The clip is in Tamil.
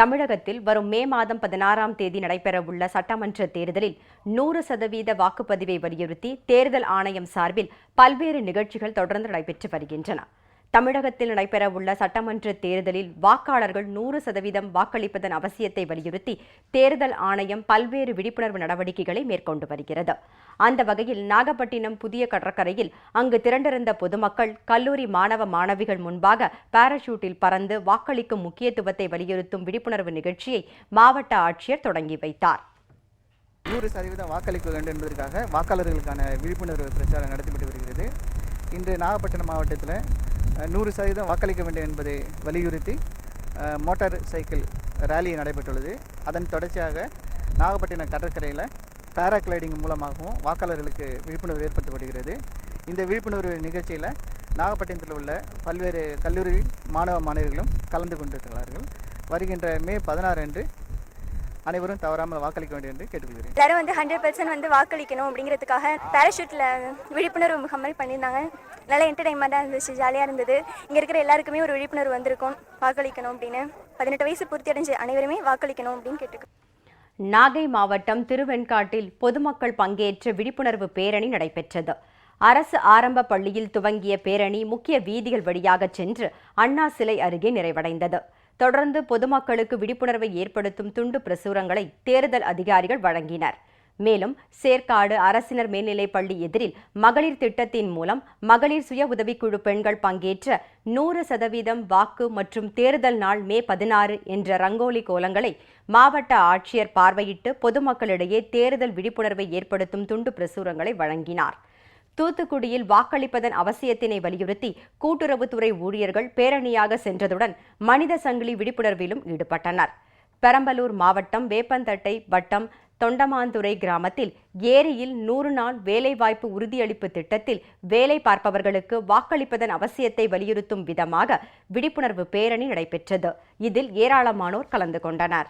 தமிழகத்தில் வரும் மே மாதம் பதினாறாம் தேதி நடைபெறவுள்ள சட்டமன்ற தேர்தலில் நூறு சதவீத வாக்குப்பதிவை வலியுறுத்தி தேர்தல் ஆணையம் சார்பில் பல்வேறு நிகழ்ச்சிகள் தொடர்ந்து நடைபெற்று வருகின்றன. தமிழகத்தில் நடைபெறவுள்ள சட்டமன்ற தேர்தலில் வாக்காளர்கள் நூறு சதவீதம் வாக்களிப்பதன் அவசியத்தை வலியுறுத்தி தேர்தல் ஆணையம் பல்வேறு விழிப்புணர்வு நடவடிக்கைகளை மேற்கொண்டு வருகிறது. அந்த வகையில் நாகப்பட்டினம் புதிய கடற்கரையில் அங்கு திரண்டிருந்த பொதுமக்கள் கல்லூரி மாணவ மாணவிகள் முன்பாக பாராசூட்டில் பறந்து வாக்களிக்கும் முக்கியத்துவத்தை வலியுறுத்தும் விழிப்புணர்வு நிகழ்ச்சியை மாவட்ட ஆட்சியர் தொடங்கி வைத்தார். நூறு சதவீதம் வாக்களிக்க வேண்டும் என்பதற்காக வாக்காளர்களுக்கான விழிப்புணர்வு பிரச்சாரம் நடத்தப்பட்டு வருகிறது. இன்று நாகப்பட்டினம் மாவட்டத்தில் நூறு சதவீதம் வாக்களிக்க வேண்டும் என்பதை வலியுறுத்தி மோட்டார் சைக்கிள் ரேலி நடைபெற்றுள்ளது. அதன் தொடர்ச்சியாக நாகப்பட்டினம் கடற்கரையில் பேராகிளைடிங் மூலமாகவும் வாக்காளர்களுக்கு விழிப்புணர்வு ஏற்படுத்தப்படுகிறது. இந்த விழிப்புணர்வு நிகழ்ச்சியில் நாகப்பட்டினத்தில் உள்ள பல்வேறு கல்லூரி மாணவ மாணவிகளும் கலந்து கொண்டிருக்கிறார்கள். வருகின்ற மே பதினாறு அன்று அனைவரும் தவறாமல் வாக்களிக்க வேண்டும் என்று கேட்டுக்கொள்கிறேன். எல்லாரும் வந்து ஹண்ட்ரட் பர்சன்ட் வந்து வாக்களிக்கணும் அப்படிங்கிறதுக்காக பேராஷூட்டில் விழிப்புணர்வு முகாம் மாதிரி பண்ணியிருந்தாங்க. நல்லா என்டர்டைன்மெண்ட்டாக இருந்துச்சு ஜாலியாக இருந்தது. இங்கே இருக்கிற எல்லாருக்குமே ஒரு விழிப்புணர்வு வந்திருக்கும். வாக்களிக்கணும் அப்படின்னு. பதினெட்டு வயசு பூர்த்தி அடைஞ்ச அனைவருமே வாக்களிக்கணும் அப்படின்னு கேட்டுக்கோ நாகை மாவட்டம் திருவெண்காட்டில் பொதுமக்கள் பங்கேற்ற விழிப்புணர்வு பேரணி நடைபெற்றது. அரசு ஆரம்ப பள்ளியில் துவங்கிய பேரணி முக்கிய வீதிகள் வழியாக சென்று அண்ணா சிலை அருகே நிறைவடைந்தது. தொடர்ந்து பொதுமக்களுக்கு விழிப்புணர்வை ஏற்படுத்தும் துண்டு பிரசுரங்களை தேர்தல் அதிகாரிகள் வழங்கினர். மேலும் சேர்க்காடு அரசினர் மேல்நிலைப் பள்ளி எதிரில் மகளிர் திட்டத்தின் மூலம் மகளிர் சுய உதவிக்குழு பெண்கள் பங்கேற்ற நூறு சதவீதம் வாக்கு மற்றும் தேர்தல் நாள் மே பதினாறு என்ற ரங்கோலி கோலங்களை மாவட்ட ஆட்சியர் பார்வையிட்டு பொதுமக்களிடையே தேர்தல் விழிப்புணர்வை ஏற்படுத்தும் துண்டு பிரசுரங்களை வழங்கினார். தூத்துக்குடியில் வாக்களிப்பதன் அவசியத்தினை வலியுறுத்தி கூட்டுறவுத்துறை ஊழியர்கள் பேரணியாக சென்றதுடன் மனித சங்கிலி விழிப்புணர்விலும் ஈடுபட்டனர். பெரம்பலூர் மாவட்டம் வேப்பந்தட்டை வட்டம் தொண்டமாந்துறை கிராமத்தில் ஏரியில் நூறு நாள் வேலைவாய்ப்பு உறுதியளிப்பு திட்டத்தில் வேலை பார்ப்பவர்களுக்கு வாக்களிப்பதன் அவசியத்தை வலியுறுத்தும் விதமாக விழிப்புணர்வு பேரணி நடைபெற்றது. இதில் ஏராளமானோர் கலந்து கொண்டனர்.